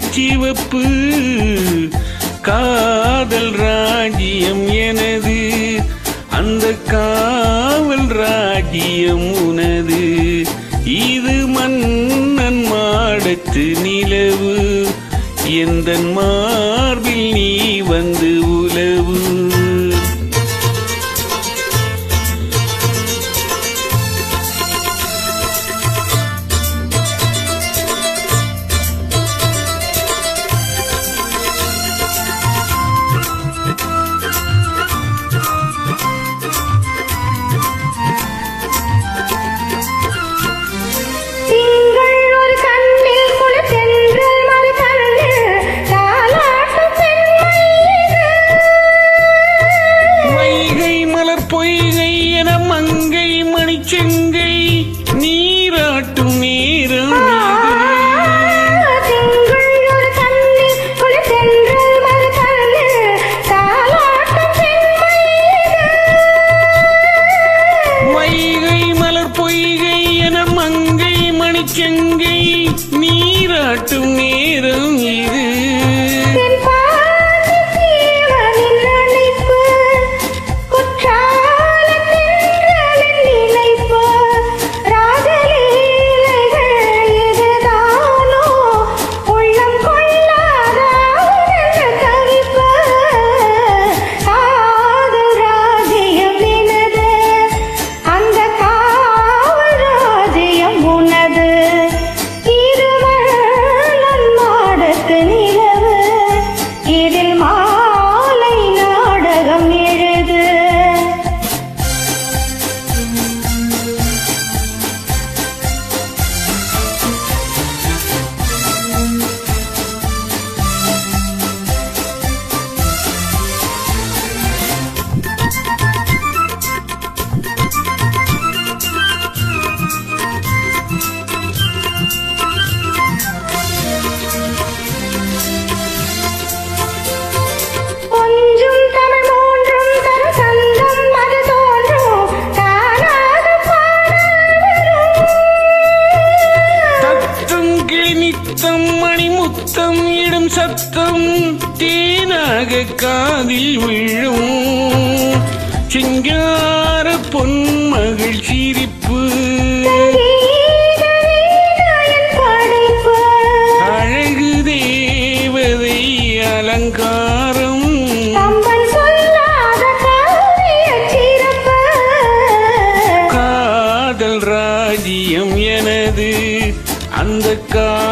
சிவப்பு காதல் ராஜ்யம் எனது. அந்த காவல் ராஜ்யம் உனது. இது மன்னன் மாடத்து நிலவு. எந்த மா பொய்கை என மங்கை மணிச்செங்கை நீராட்டும் நேரம் வைகை மலர் பொய்கை என மங்கை மணிச்செங்கை நீராட்டும் நேரம் இது முத்தம் இடும் சத்தம் தேனாக காதில் விழும். சிங்கார பொன்மகள் சிரிப்பு. அழகு தேவதை அலங்காரம். காதல் ராஜ்யம் எனது அந்த கா